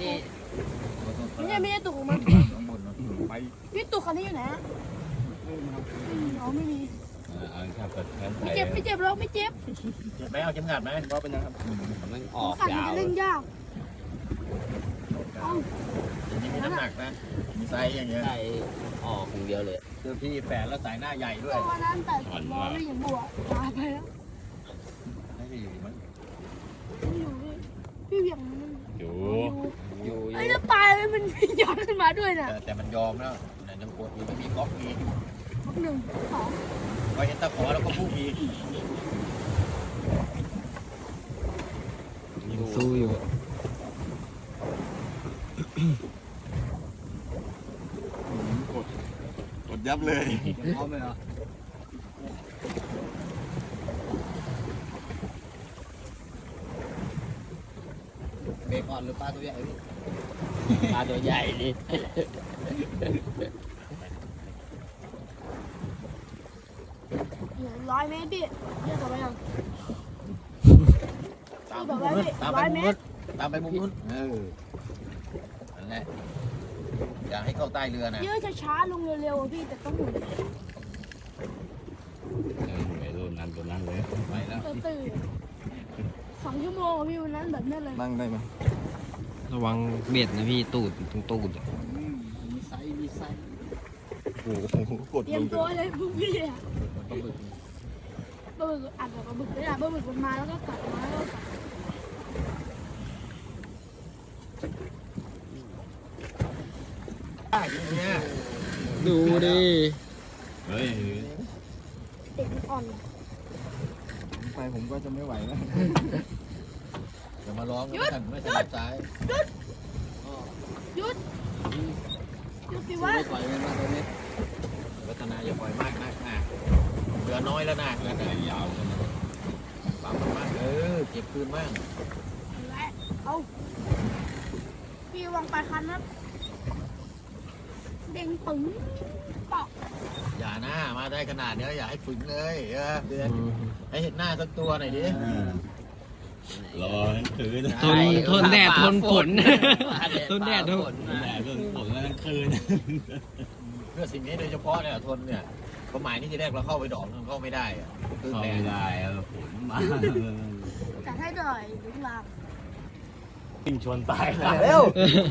นี่ไม่ใช่ไม่ใช่ตูดของมันไปพี่ตูดคันนี้อยู่ไหนอะอืมอ๋อไม่มีเอาขับตะแคมไม่ใส่เจ็บไม่เจ็บหรอกไม่เจ็บเจ็บไหมเอาเข็มขัดไหมว่าเป็นยังครับมันออกขันยาวจะเล่นยากเอาอย่างนี้มีน้ำหนักนะ มีไซส์อย่างเงี้ยใส่ออกของเดียวเลยคือพี่แฝดแล้วสายหน้าใหญ่ด้วตัยวนั้นแต่ล้อไม่ยังบวกตายไปแล้วน่าจะอยู่มั้งไม่อยู่พี่พี่เหวี่ยงมันอยู่ อยู่อยู่อไอ้ยู่น้ำปลา มันมันย้อนขึ้นมาด้วยน่ะแต่แต่มันยอมแล้วไหนน้ำกรดมีก็มีก๊อกมีหนึ่งสองพอเห็นตะขอแล้วก็พุ่งอีกสู้อยู่กดยับเลยพร้อมเลยเหรอเบคอนหรือปลาตัวใหญ่พี่ ปลาตัวใหญ่ดิร้อยเมตรพี่เรียกต่อไปยังตามไปมุมนู้นตามไปมุมนู้นตามไปมุมนู้นเออนั่นแหละอย่าให้เข้าใต้เรือนะเยอะช้าๆลงเร็วๆอะพี่แต่ต้องหมุนไอ้รุ่นนั้นตัวนั้นเลยไปแล้วตื่นสองชั่วโมงอะพี่วันนั้นแบบนั้นเลยนั่งได้ไหม ระวังเบ็ดนะพี่ตูดตรงตูดอะมีไซส์มีไซส์โอ้โหกดเตรียมตัวเลยพวกพี่อะปลาบึกปลาบึกอัดแบบปลาบึกได้ปลาบึกมันมาแล้วก็กลับมาแล้วก็กลับได้อย่างเงี้ยดูดิเฮ้ยเด็กมันอ่อนไปผมก็จะไม่ไหวแล้ว มาร้องไม่ทันไม่ถนัดซ้ายหยุดหยุดสิสู้วะไม่ปล่อยมันมาตรงนี้วัฒนาอย่าปล่อยมากนักนะเหลือน้อยแล้วนะเหลือแต่ยาวปั๊มมันมากเออเก็บคืนมากและเอาพี่วางปลายคันนะเด้งปึ๋งเปาะอย่าหน้ามาได้ขนาดเนี้ยอย่าให้ฝึกเลยเออเดือนอืมให้เห็นหน้าสักตัวหน่อยดิ รอทั้งคืนทนทนแดดทนฝนทนแดดทนแดดเรื่องฝนทั้งคืนเพื่อสิ่งนี้โดยเฉพาะเนี่ยทนเนี่ยความหมายนี่ทีแรกเราเข้าไปดอกมันเข้าไม่ได้อะคือเข้าแดไม่ดได้ฝนมาจัดให้หน่อยลุกลามวิ่งชนตายเร็ว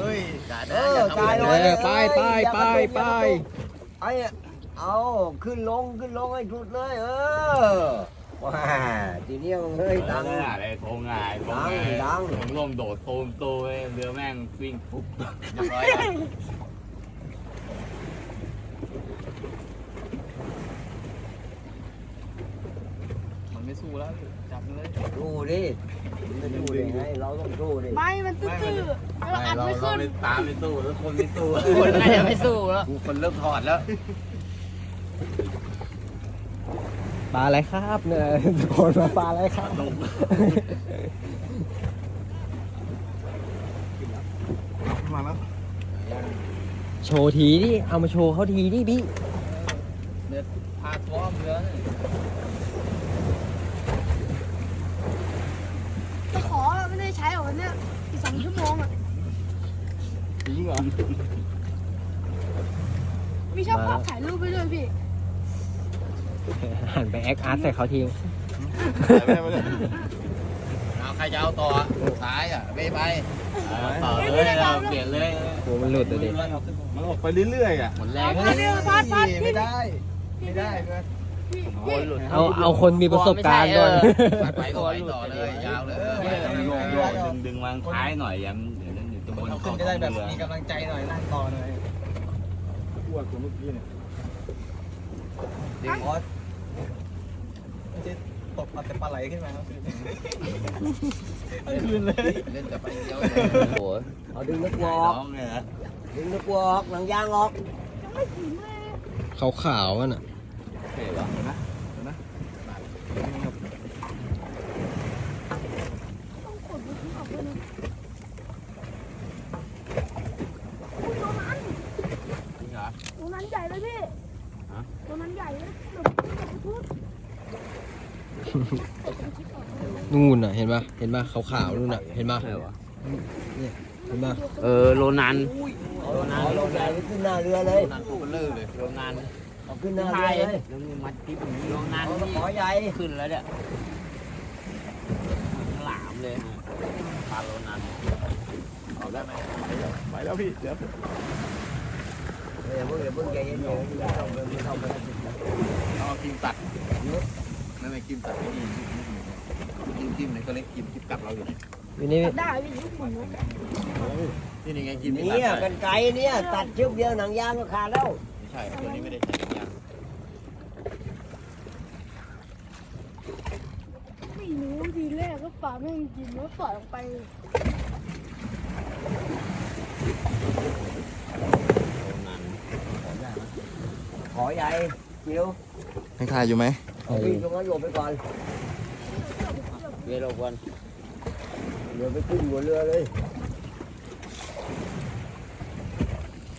เฮ้ยกาดเอนะออย่าทำกายเลหน่อยยเออไปไปไปไปไอ้เอาขึ้นลงขึ้นลงให้สุดเลยเออ ว้าทีนี้มันเฮ้ยดังอะไรโทงง่ายโทงดังง่ายดัง ผมลมโดดโตมโตเลยเรือแม่งวิ่งปุ๊บเรียบร้อยแล้วมันไม่สู้แล้วจับเลยดูดิมันจะดูยังไงเราต้องดูดิไม่ มันตื้อๆเราอัดเราไม่เราขึ้น ไม่ตามไม่สู้แล้วคนไม่สู้คนน่าจะไม่สู้แล้วกูคนเริ่มถอดแล้ว ปลาอะไรครับเนี่ยโดนมาปลาอะไรครับมาแล้วโชว์ทีดิเอามาโชว์เขาทีดิพี่เดือดพาท้อมเรือเนี่ยตะขอไม่ได้ใช้หรอกวันเนี่ยอีกสองชั่วโมงอะจริงเหรอมีช่างภาพถ่ายรูปไปด้วยพี่ หันไปแอคอาร์ตใส่เขาทีเอาใครจะเอาต่อสายอะเบไปต่อเลยเราเปลี่ยนเลยโหมันหลุดเลยดิมันออกไปเรื่อยๆอะหมดแรเอางพัดเรือพัดพัดพี่ไม่ได้พี่ไม่ได้เพื่อนพี่พี่เอาเอาคนมีประสบการณ์ก่อนไปไปก็ไปต่อเลยยาวเลยโยกดึงดึงวางท้ายหน่อยย้ำเดี๋ยวนั้นจะบนขึ้นจะได้แบบมีกำลังใจหน่อยนั่งต่อหน่อยอ้วกตัวเมื่อกี้เนี่ยเด็กออสไม่ใช่ตกเอาแต่ปลาไหลขึ้นมาครับคืนเลยเล่นแต่ไปเดียวโอ้โหเอาดึงนึกวอน้อกองเนี่ยนะดึงนึกวออกหนังยางออกยังไม่ถึงเลยขาวๆอะน่ะเห็นไหมต้องกดมือถือออกด้วยนะอุ๊ยตัวนั้น จริงเหรอ ตัวนั้นใหญ่เลยพี่ฮะตัวนั้นใหญ่เลยแบบนู่นน่ะเห็นปะเห็นปะขาวๆนู่นน่ะเห็นปะเนี่ยเห็นปะเออโรนันโรนันโรนันขึ้นหน้าเรือเลยโรนันตัวเบลอเลยโรนันเอาขึ้นหน้าไทเรือยเลยแล้วมีมัดทิปอย่างนี้โรนันเอาตะนี่ขอใหญ่ขึ้นแล้วเนี่ยหลามเลยฮะปลาโรนันเอาได้ไหมไปแล้วพี่เดี๋ยว เดี๋ยวเพิ่งเดี๋ยวเพิ่งใจเย็นๆไม่ต้องไม่ต้องไม่ต้องเอากิมตัดนั่นไงกิมตัดไม่ดีกิมกิมไหนก็เล็กกิมกิมกลับเราอยู่นี่ได้พี่ทุกคนนนี่นี่ไงกิมเนี่ยกันไกเนี่ยตัดเชือกเดียวหนังยางก็ขาดแล้วไม่ใช่ตัวนี้ไม่ได้ใช้ยางไม่รู้ทีแรกก็ป่าไม่งกินแล้วปล่อยลงไป โรนัน ขอใหญ่เจียวยังถ่ายอยู่ไหมเอาวิ่งตรงนั้นหลบไปก่อนเวโรวันเดี๋ยวไปขึ้นหัวเรือเลย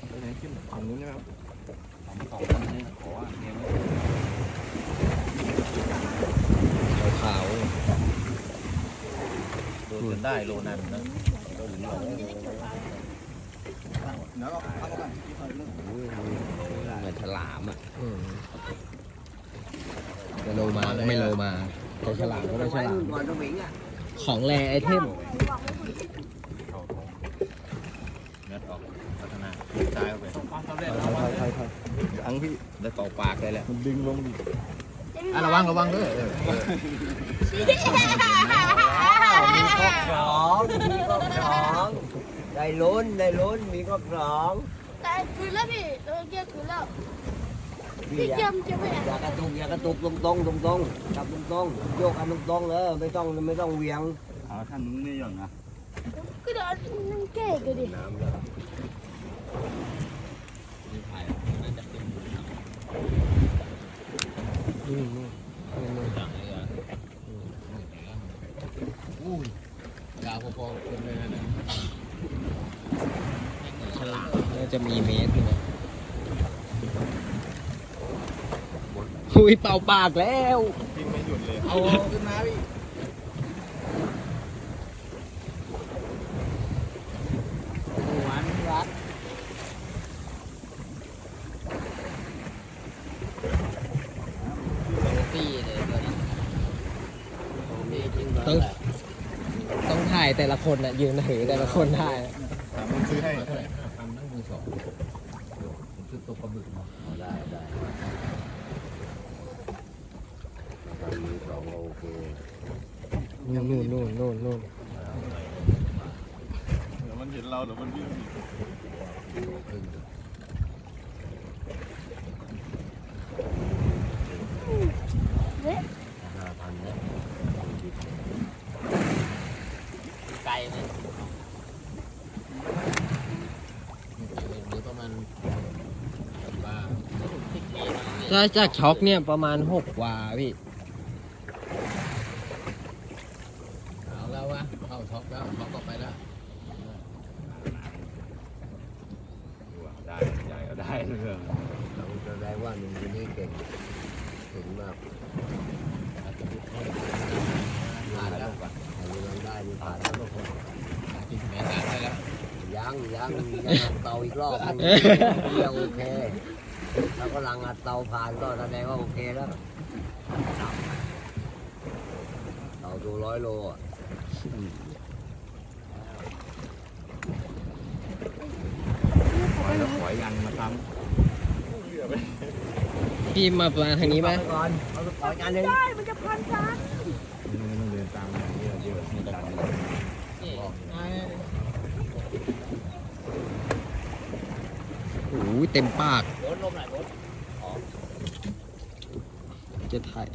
ไปไหนขึ้นฝั่งนู้นใช่ไหมครับของนี่ขอว่าเดี๋ยวขาวโดนจนได้โลนันนะเดี๋ยวเอาเอาก่อนเหมือน ฉลามอะจะโลมาก็ไม่โลมาแต่ฉลามก็ไม่ฉลามก่อนต้องหมิงอะของแรไอเทมเข้าท้องงัดออกพัฒนาซ้ายเข้าไปความสำเร็จยังพี่ได้เป่าปากเลยแหละมันดึงลงดิอะระวังระวังด้วยมีข้อสองมีข้อสองได้ลุ้นได้ลุ้นมีข้อสอง แต่คืนแล้วพี่เออเกียร์คืนแล้ว พี่พี่อย่าเกียร์มันจะไม่อย่ากระตุกอย่ากระตุกตรงตรงตรงตรงๆจับตรงตรงๆโยกกันตรงตรงๆเลยไม่ต้องไม่ต้องเหวียงเอาท่านนู้นนี่อย่างนะก็เดี๋ยวนั่งแก้กันดิ น่าจะมีเมตรอยู่นะอุ้ยเป่าปากแล้วกินไม่หยุดเลยเอาขึ้นมาพี่หวานรัดปีเลยตัวนี้องเหรอต้องต้องถ่ายแต่ละคนอะยืนถือแต่ละคนได้ถามมึงซื้อให้เท่าไหร่ ทำทั้งมือสองผมคือตกปลาบึกเนาะ ได้ได้มีสองโอเค นู่นนู่นนู่นนู่นนู่นเดี๋ยวมันเห็นเราเดี๋ยวมันวิ่งห้าพันนะไกลไหมหรือประมาณว่าที่เกณฑ์มันถ้าจากช็อกเนี่ยประมาณหกวาพี่ เอาแล้ววะเข้าท็อปแล้วท็อปก็ไปแล้วได้ ได้ก็ได้เรื่องเราแสดงว่าหนุ่มคนนี้เก่งเก่งมากผ่านแล้วถ้าเรื่องได้นี่ผ่านแล้วก็คงกินแม่ตาได้แล้วยังยังยังเตาอีกรอบนึงยังโอเคแล้วก็ลังอัดเตาผ่านก็แสดงว่าโอเคแล้วเตาตัวร้อยโลอะ ขอยแล้วขอยยันมาทพี่มาปลาทางนี้ไหมเอาปก่อนเอาไปปล่อยกันหนึ่งได้ มันจะพันกันำไม่ต้องเดินตามอย่างนี้เยอะมีดันโอ้ยเต็มปากรถลมไหลรถจะถ่าย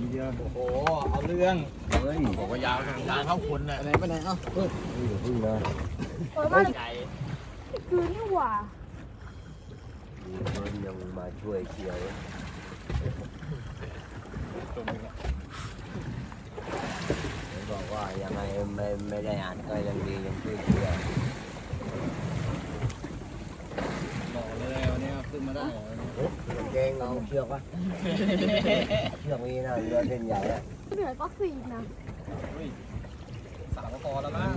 ทีเดียว โอ้เอาเรื่อง เฮ้ยบอกว่ายาวยาวเท่าคนน่ะไหนไปไหนเอ้าเฮ้ยพึ่งนะเออมาไกลคืนนี่หว่ามีเพิ่มยังมาช่วยเชียร์บอกว่ายังไงไม่ไม่ได้อ่านก็ยังดียังช่วยเชียร์บอกเลยวันนี้ ขึ้นมาได้เหรอเกงเอาเชือกวะเชือกมีนะเรือเส้นใหญ่อะเหนื่อยก็สี่นะสามก็พอแล้วมั้ง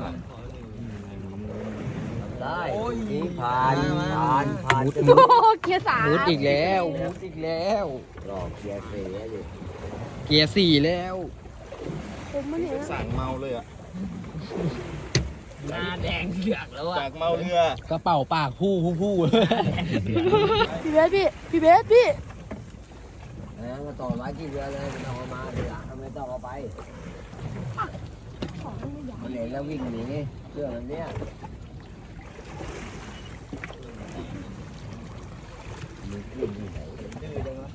ได้นี่ผ่านผ่านผ่านจะโอ้เกียร์สามมุดอีกแล้วมุดอีกแล้วหลอกเสียเสียดิเกียร์สี่แล้วผมมันเห็นสั่งเมาเลยอะ หน้าแดงเหลือกแล้วอะจากเมาเรือกระเป๋าปากผู้ผู้ผู้พี่เบสพี่ พี่เบสพี่นะก็ต่อไว้ที่เรือเลยไม่ต้องเอามาเรือไม่ต้องเอาไปของไม่ใหญ่มันเห็นแล้ววิ่งหนีเชือกแบบเนี้ยมันขึ้นที่ไหนดื้อจังวะ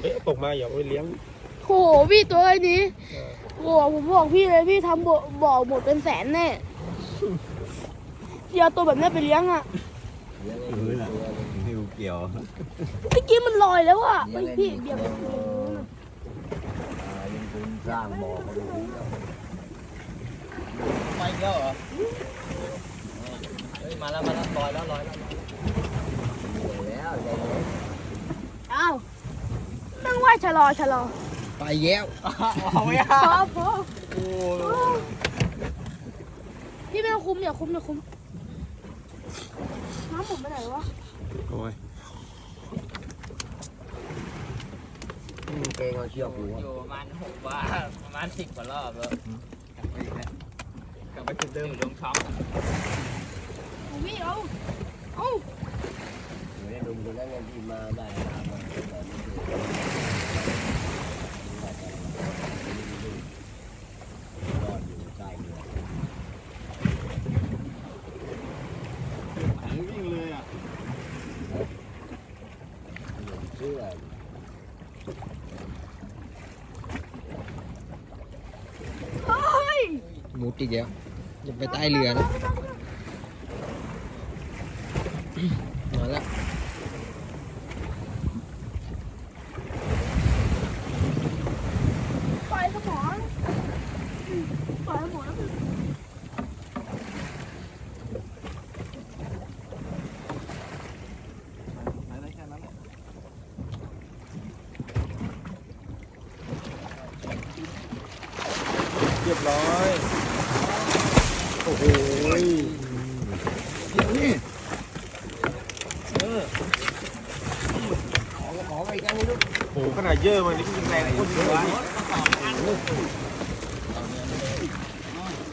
เอ๊ะตกมาอย่าไปเลี้ยงโหพี่ตัวไอ้นี้โหผมบอกพี่เลยพี่ทำบ่อบ่อหมดเป็นแสนแน่พี่เอาตัวแบบนี้ไปเลี้ยงอะเลี้ยงให้ดูตัวเลยไม่รู้เกี่ยวเมื่อกี้มันลอยแล้วอะเฮ้ยพี่เดี๋ยวมันอ่ายังคุณสร้างบ่อเขาดูดีแล้วไปอีกแล้วเหรอเฮ้ยมาแล้วมาแล้วลอยแล้วลอยแล้วเหนื่อยแล้วใจเย็นอ้าวนั่งว่าชะลอชะลอ ไปแย้วเอาไม่พอพอพี่ไม่ต้องคุมอย่าคุมอย่าคุมน้ำผมไปไหนวะโอ้ยเกงเอาเชือกผูกอยู่ประมาณหกว่าประมาณสิบกว่ารอบแล้วกลับไปจุดเดิมอยู่ลงท้องเอาพี่เอาเอาอยู่ในดุมคนนั้นไงที่มาได้ตามมาแต่ไม่เคยรอดอยู่ใต้เรือ วิ่งเลยอะ เชื่อ เฮ้ย มุด อีกแล้วอย่าไปใต้เรือนะมาแล้วปล่อยสมองปล่อยสมองแล้วค่นั้นเรียบร้อย อ้โหนี่ขอขอไปกันนี่ลูกโอ้โหขนาดเยอะมันนี่ก็ยังแรงคตรเยอะลย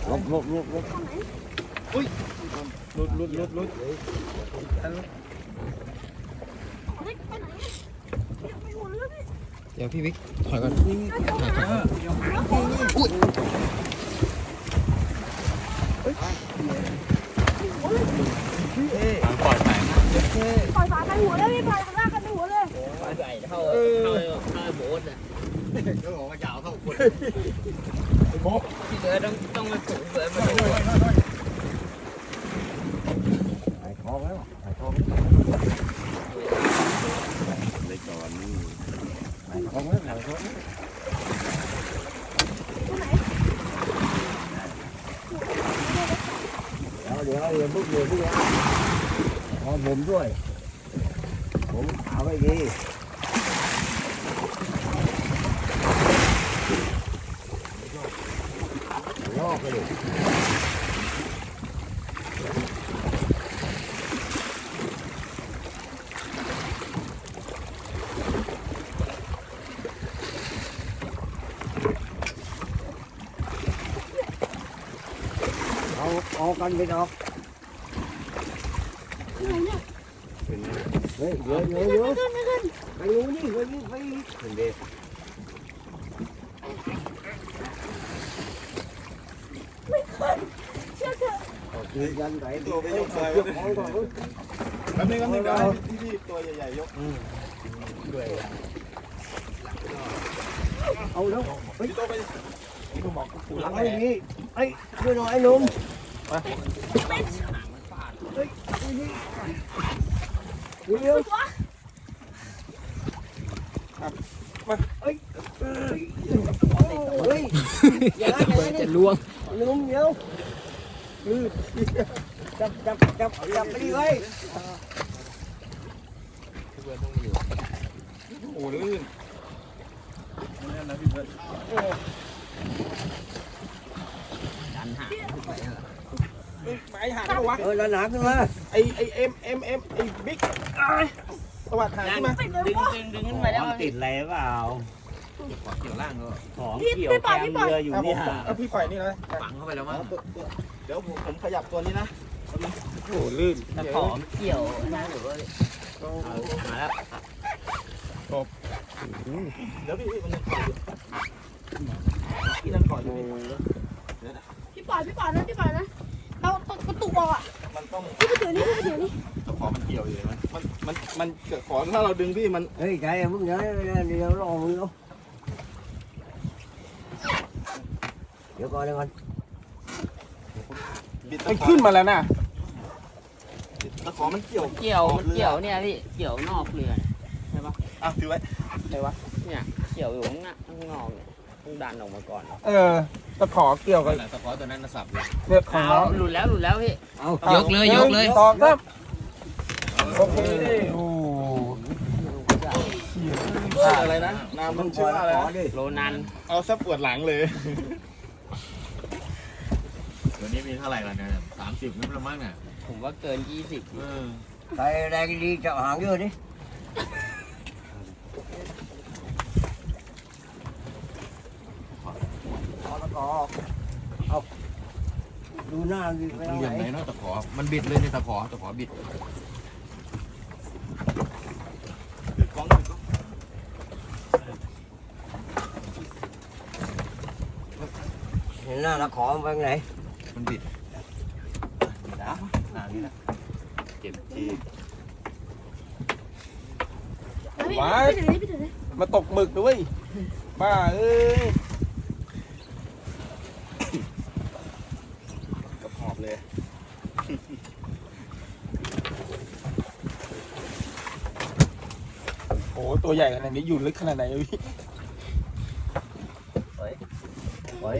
ลบลบลบลบลุดลุดลุดลุดเดี๋ยวไปหัวเรือพี่เดี๋ยวพี่วิกถอยก่อนปล่อยไปนะ ปล่อยฝาไปหัวเลยพี่ปล่อยลากกันไปหัวเลย ใหญ่เท่าเท่าเท่าโบ๊ทอะ ก็บอกว่ายาวเท่าคนที่เสือต้องต้องมาสูงเสือมาดูหายท้องแล้วหาย องเล็กก่อนหายท้องแล้วหายท้องตัวไหนเดี๋ยวเดี๋ยวเดี๋ยวพวกเดี๋ยวพวกเดี๋ยวขอผมด้วยผมเอาไว้ดีลอกไปเลยเอาเอากันไปออกอะไรเนี่ยเฮ้ยเดี๋ยวเดี๋ยวเดี๋ยวไม่ขึ้นไม่ขึ้นไปดูนี่ไปนี่ไปนี่เห็นดิ เชื่อเถ อะเอาคืนกันไหนตัวไปยกเลยเชือกของก่อนแป๊บนึงแป๊บนึงเดี๋ยวให้พี่พี่ตัวใหญ่ๆยกเอาแล้วพี่โตไปพี่ก็บอกกูหลัรังกไอ้แม่นี่ไอ้ช่วยหน่อยไอ้หนุ่มเดี๋ยววะเฮ้ยเฮ้ย่านะอย่านะจะล่วงนุ่มเดี๋ยว ลื่นจับจับจับจับไปดิเว้ยโอ้ลื่นแน่นนะพี่เบิร์ดดันหางไปไหางแล้ววะเออหนาๆขึ้นมาไอไอเอ็มเอ็มเอ็มไอบิ๊กสวัสดหางขึ้นมาดึงดึงดึงขึ้นไปแล้วติดอะไรเปล่า เกี่ยวล่างก็ของพี่เกี่ยวพี่ปแกล่อยมพี่ปล่อยเรืออยู่เอาผเนี่มยเอาพี่ปล่อยนี่เลยฝังเข้าไปแล้วมั้งเดี๋ยวผมขยับตัวนี้นะโอ้ลื่นแต่ขอมเกี่ยวนะหรือว่ามาแล้วเดี๋ยวพี่พี่มันยังขออยู่พี่นั่งขออยู่พี่พี่ปล่อยพี่ปล่อยนะพี่ปล่อยนะเรากระตุกบอกอะมันต้องพี่ไปถือนี่พี่ไปถือนี่ตะขอมันเกี่ยวอยู่เลยไหมมันมันมันเกิดขอถ้าเราดึงพี่มันเฮ้ยใจมึงเดี๋ยวเดี๋ยวรอมึงเนาะ เดี๋ยวก่อนเดี๋ยวก่อนบิดมันขึ้นมาแล้วนะตะขอมันเกี่ยวเกี่ยวมันเกี่ยวเนี่ยพี่เกี่ยวนอกเรืออะถือไว้เนี่ยเกี่ยวอยู่ข้างหน้าข้างนอกเนี่ยต้องดันออกมาก่อนเออตะขอเกี่ยวกับนั่นแหละตะขอตัวนั้นน่ะสับเลยเนี่ยของเอาน้องหลุดแล้วหลุดแล้วพี่เอายกเลยยกเลยตอกครับโอเคโอ้ชื่ออะไรนะนามมันชื่อว่าอะไรขอนะดิโรนันเอาซะปวดหลังเลยตั วนี้มีเท่าไหร่ล่ะเนี่ยสามสิบนั่นละมั้งน่ะผมว่าเกินยี่สิบเออใส่แรงดีจะหางเยอะดิเอาละก่อเอาดูหน้าดิไปมันทางเหลี่ยมไหไหนนเนาะตะขอ มันบิดเลยในตะขอตะขอบิดเห็นหน้าละขอมันไปทางไหน มันบิดนะอ่านี่นะเก็บทีไว้าไปถือนี่พี่ถือนี่มาตกหมึกด้วยบ้าเอ้ยกระหอบเลยโอ้ตัวใหญ่ขนาดนี้อยู่ลึกขนาดไหนพี่ เฮ้ย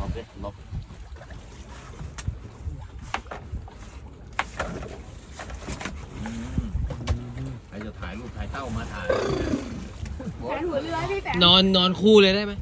ลบดิลบอืมใครจะถ่ายรูปถ่ายเต้ามาถ่าย แฝงหัวเรือให้พี่แฝง น อนนอนคู่เลยได้ไหม